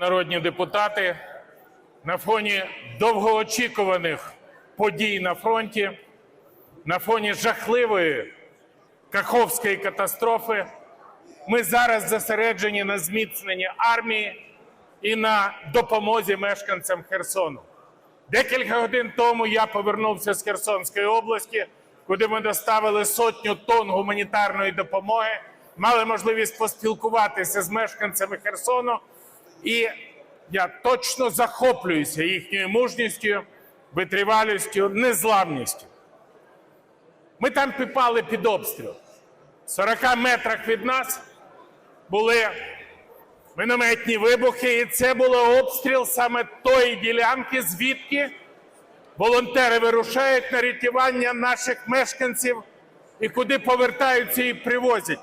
Народні депутати, на фоні довгоочікуваних подій на фронті, на фоні жахливої Каховської катастрофи, ми зараз зосереджені на зміцненні армії і на допомозі мешканцям Херсону. Декілька годин тому я повернувся з Херсонської області, куди ми доставили сотню тонн гуманітарної допомоги, мали можливість поспілкуватися з мешканцями Херсону. І я точно захоплююся їхньою мужністю, витривалістю, незламністю. Ми там підпали під обстріл. В 40 метрах від нас були мінометні вибухи, і це було обстріл саме тої ділянки, звідки волонтери вирушають на рятування наших мешканців і куди повертаються і привозять.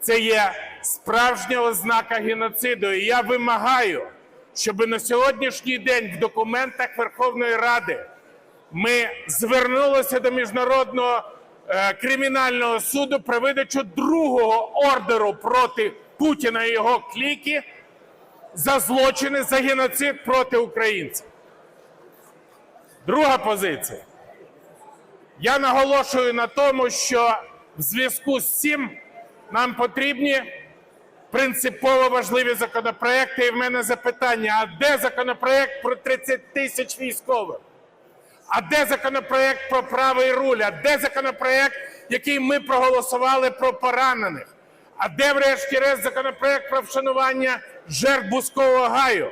Це є справжня ознака геноциду. І я вимагаю, щоб на сьогоднішній день в документах Верховної Ради ми звернулися до міжнародного е, кримінального суду про видачу другого ордеру проти Путіна і його кліки за злочини за геноцид проти українців. Друга позиція. Я наголошую на тому, що в зв'язку з цим нам потрібні принципово важливі законопроекти. І в мене запитання: а де законопроект про 30 тисяч військових? А де законопроект про правий руль? А де законопроект, який ми проголосували про поранених? А де, врешті-решт, законопроект про вшанування жертв Бузкового гаю?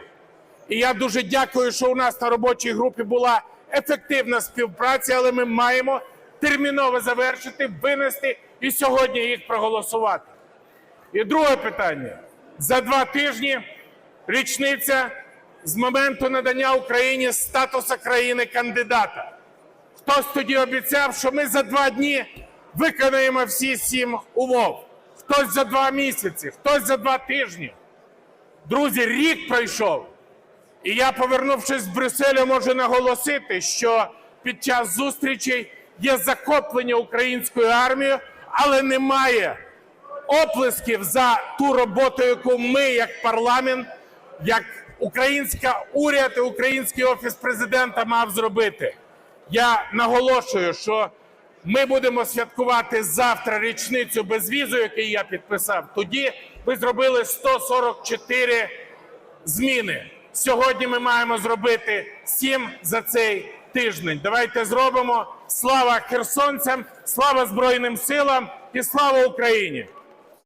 І я дуже дякую, що у нас на робочій групі була ефективна співпраця, але ми маємо терміново завершити, винести і сьогодні їх проголосувати. І друге питання: за два тижні річниця з моменту надання Україні статусу країни-кандидата. Хтось тоді обіцяв, що ми за два дні виконаємо всі сім умов. Хтось за два місяці, хтось за два тижні. Друзі, рік пройшов. І я, повернувшись з Брюсселя, можу наголосити, що під час зустрічей є захоплення українською армією, але немає оплесків за ту роботу, яку ми, як парламент, як українська уряд і український офіс президента мав зробити. Я наголошую, що ми будемо святкувати завтра річницю безвізу, який я підписав. Тоді ви зробили 144 зміни. Сьогодні ми маємо зробити сім за цей тиждень. Давайте зробимо. Слава херсонцям, слава Збройним силам і слава Україні!